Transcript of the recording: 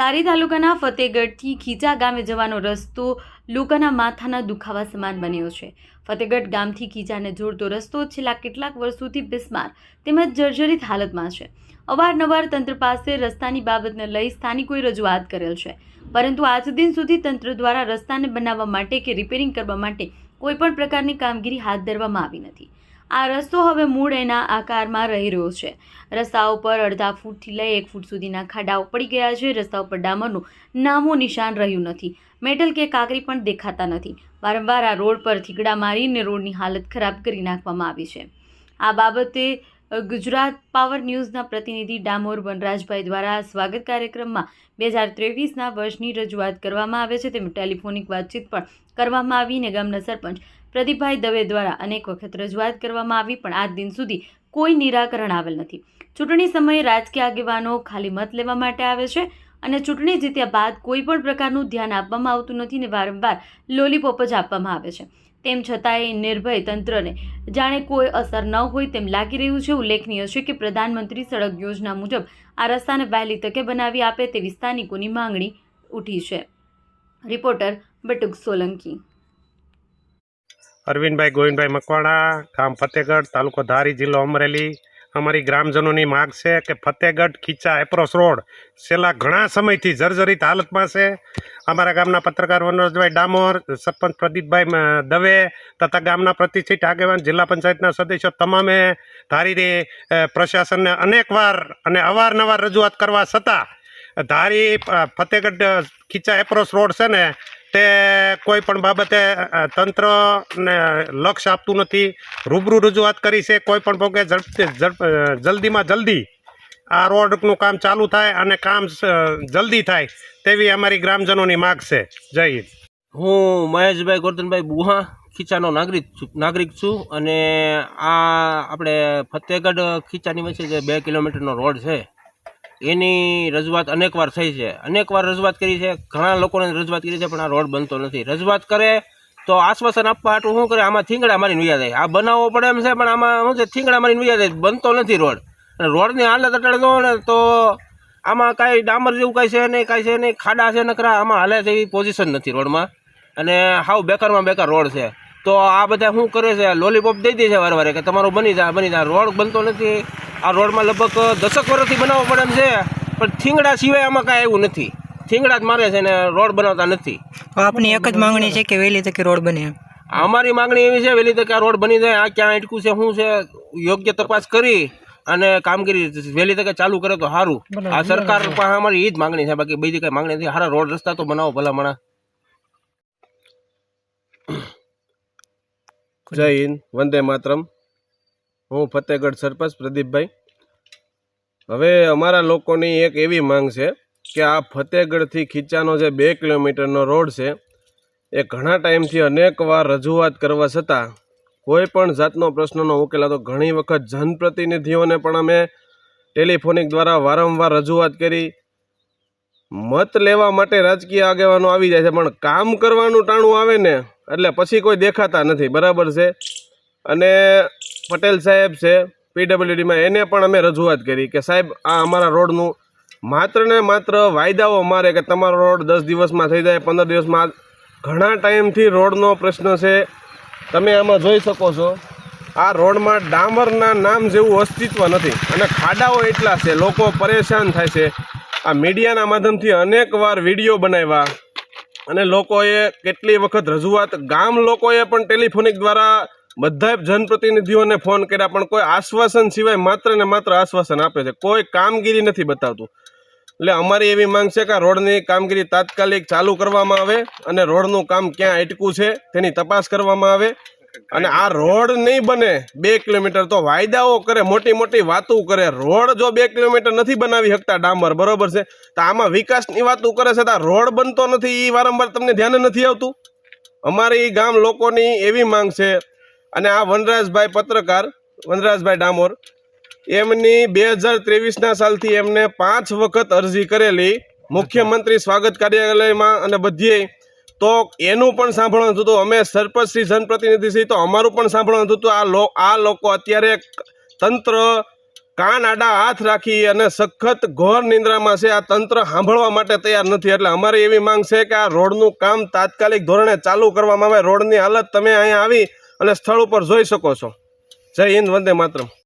ધારી તાલુકાના ફતેગઢથી ખીચા ગામે જવાનો રસ્તો લોકોના માથાના દુખાવા સમાન બન્યો છે. ફતેગઢ ગામથી ખીચાને જોડતો રસ્તો છેલ્લા કેટલાક વર્ષોથી બિસ્માર તેમજ જર્જરિત હાલતમાં છે. અવારનવાર તંત્ર પાસે રસ્તાની બાબતને લઈ સ્થાનિકોએ રજૂઆત કરેલ છે. પરંતુ આજ દિન સુધી તંત્ર દ્વારા રસ્તાને બનાવવા માટે કે રિપેરિંગ કરવા માટે કોઈપણ પ્રકારની કામગીરી હાથ ધરવામાં આવી નથી. આ રસ્તો હવે મૂળ એના આકારમાં રહી રહ્યો છે. રસ્તા ઉપર અડધા ફૂટથી લઈ એક ફૂટ સુધીના ખાડાઓ પડી ગયા છે. રસ્તા ઉપર ડામરનું નામો નિશાન રહ્યું નથી. મેટલ કે કાકરી પણ દેખાતા નથી. વારંવાર આ રોડ પર થીગડા મારીને રોડની હાલત ખરાબ કરી નાખવામાં આવી છે. આ બાબતે ગુજરાત પાવર ન્યૂઝના પ્રતિનિધિ ડામોર વનરાજભાઈ દ્વારા સ્વાગત કાર્યક્રમમાં બે હજાર ત્રેવીસના વર્ષની રજૂઆત કરવામાં આવે છે. તેમ ટેલિફોનિક વાતચીત પણ કરવામાં આવી અને ગામના સરપંચ પ્રદીપભાઈ દવે દ્વારા અનેક વખત રજૂઆત કરવામાં આવી, પણ આજ દિન સુધી કોઈ નિરાકરણ આવેલ નથી. ચૂંટણી સમયે રાજકીય આગેવાનો ખાલી મત લેવા માટે આવે છે અને ચૂંટણી જીત્યા બાદ કોઈ પણ પ્રકારનું ધ્યાન આપવામાં આવતું નથી ને વારંવાર લોલીપોપ જ આપવામાં આવે છે. તેમ છતાંય નિર્ભય તંત્રને જાણે કોઈ અસર ન હોય તેમ લાગી રહ્યું છે. ઉલ્લેખનીય છે કે પ્રધાનમંત્રી સડક યોજના મુજબ આ રસ્તાને વહેલી તકે બનાવી આપે તેવી સ્થાનિકોની માંગણી ઉઠી છે. રિપોર્ટર બટુક સોલંકી. અરવિંદભાઈ ગોવિંદભાઈ મકવાણા, ગામ ફતેહગઢ તાલુકો ધારી જિલ્લો અમરેલી. અમારી ગ્રામજનોની માગ છે કે ફતેહગઢ ખીચા એપ્રોસ રોડ છેલ્લા ઘણા સમયથી જર્જરિત હાલતમાં છે. અમારા ગામના પત્રકાર મનોજભાઈ ડામોર, સરપંચ પ્રદીપભાઈ દવે તથા ગામના પ્રતિષ્ઠિત આગેવાન જિલ્લા પંચાયતના સદસ્યો તમામે ધારી પ્રશાસનને અનેકવાર અને અવારનવાર રજૂઆત કરવા છતાં ધારી ફતેહગઢ ખીચા એપ્રોસ રોડ છે ને તે કોઈ પણ બાબતે તંત્રને લક્ષ્ય આપતું નથી. રૂબરૂ રજૂઆત કરી છે, કોઈ પણ ભોગે ઝડપ જલ્દીમાં જલ્દી આ રોડનું કામ ચાલુ થાય અને કામ જલ્દી થાય તેવી અમારી ગ્રામજનોની માગ છે. જય હિન્દ. હું મહેશભાઈ ગોરધનભાઈ બુહા, ખીચાનો નાગરિક નાગરિક છું અને આ આપણે ફતેહગઢ ખીચાની વચ્ચે જે બે કિલોમીટરનો રોડ છે એની રજૂઆત અનેકવાર થઈ છે. અનેકવાર રજૂઆત કરી છે. ઘણા લોકોને રજૂઆત કરી છે, પણ આ રોડ બનતો નથી. રજૂઆત કરે તો આશ્વાસન આપવા હાટું શું કરે? આમાં થીંગડા મારીને વયા જાય. આ બનાવવો પડે એમ છે, પણ આમાં શું છે? થીંગડા મારીને વયા જાય. બનતો નથી રોડ. અને રોડની હાલત અટાડે દો ને તો આમાં કાંઈ ડામર જેવું કાંઈ છે નહીં, કાંઈ છે નહીં. ખાડા છે નકરા, આમાં હાલે એવી પોઝિશન નથી રોડમાં. અને હાવ બેકારમાં બેકાર રોડ છે. તો આ બધા શું કરે છે? લોલીપોપ દઈ દે છે વાર વારે કે તમારું બની જાય બની જાય રોડ બનતો નથી. આ રોડમાં લગભગ દસક વર્ષથી બનાવવો પડે એમ છે પણ થીંગડા સિવાય આમાં કાંઈ એવું નથી. થીંગડા જ મારે છે ને રોડ બનાવતા નથી. આપની એક જ માંગણી છે કે વહેલી તકે રોડ બને અમારી માંગણી એવી છે વહેલી તકે આ રોડ બની જાય આ ક્યાં અટકું છે શું છે યોગ્ય તપાસ કરી અને કામગીરી વહેલી તકે ચાલુ કરે તો સારું. આ સરકાર પાસે અમારી એ જ માંગણી છે બાકી બીજી કઈ માંગણી નથી. સારા રોડ રસ્તા તો બનાવો ભલામણા. જય હિન્દ વંદે માતરમ. હું ફતેહગઢ સરપંચ પ્રદીપભાઈ. હવે અમારા લોકોની એક એવી માંગ છે કે આ ફતેહગઢથી ખીચાનો જે બે કિલોમીટરનો રોડ છે, એ ઘણા ટાઈમથી અનેક વાર રજૂઆત કરવા છતાં કોઈ પણ જાતનો પ્રશ્નનો ઉકેલ તો ઘણી વખત જનપ્રતિનિધિઓને પણ અમે ટેલિફોનિક દ્વારા વારંવાર રજૂઆત કરી. મત લેવા માટે રાજકીય આગેવાનો આવી જાય છે, પણ કામ કરવાનું ટાણું આવે ને, એટલે પછી કોઈ દેખાતા નથી. બરાબર છે? અને પટેલ સાહેબ છે પીડબ્લ્યુડીમાં એને પણ અમે રજૂઆત કરી કે સાહેબ, આ અમારા રોડનું માત્ર ને માત્ર વાયદાઓ અમારે કે તમારો રોડ દસ દિવસમાં થઈ જાય, પંદર દિવસમાં ઘણા ટાઈમથી રોડનો પ્રશ્ન છે. તમે આમાં જોઈ શકો છો, આ રોડમાં ડામરના નામ જેવું અસ્તિત્વ નથી અને ખાડાઓ એટલા છે, લોકો પરેશાન થાય છે. આ મીડિયાના માધ્યમથી અનેક વાર વીડિયો બનાવ્યા અને લોકોએ કેટલી વખત રજૂઆત, ગામ લોકોએ પણ ટેલિફોનિક દ્વારા બધા જનપ્રતિનિધિઓને ફોન કર્યા, પણ કોઈ આશ્વાસન સિવાય માત્ર ને માત્ર આશ્વાસન આપે છે. કોઈ કામગીરી નથી બતાવતું. એટલે અમારી એવી માંગ છે કે રોડની કામગીરી તાત્કાલિક ચાલુ કરવામાં આવે અને રોડનું કામ ક્યાં અટકું છે તેની તપાસ કરવામાં આવે. અને આ રોડ નહીં બને બે કિલોમીટર તો વાયદાઓ કરે, મોટી મોટી વાતો કરે. રોડ જો બે કિલોમીટર નથી બનાવી શકતા ડામર, બરોબર છે? તો આમાં વિકાસની વાતો કરે છે તો રોડ બનતો નથી એ વારંવાર તમને ધ્યાન નથી આવતું? અમારી ગામ લોકોની એવી માંગ છે અને આ વનરાજભાઈ પત્રકાર, વનરાજભાઈ ડામોર, એમની બે હજાર ત્રેવીસના સાલથી એમને પાંચ વખત અરજી કરેલી. મુખ્યમંત્રી સ્વાગત કાર્યાલયમાં અને બધીએ. તો એનું પણ સાંભળવાનું થતું અમે સરપંચ શ્રી જનપ્રતિનિધિ તો અમારું પણ સાંભળવાનું હતું. આ લો, આ લોકો અત્યારે તંત્ર કાન આડા હાથ રાખી અને સખત ઘોર નિંદ્રામાં છે. આ તંત્ર સાંભળવા માટે તૈયાર નથી. એટલે અમારી એવી માંગ છે કે આ રોડનું કામ તાત્કાલિક ધોરણે ચાલુ કરવામાં આવે. રોડની હાલત તમે અહીંયા આવી અને સ્થળ ઉપર જોઈ શકો છો. જય હિન્દ વંદે માત્રમ.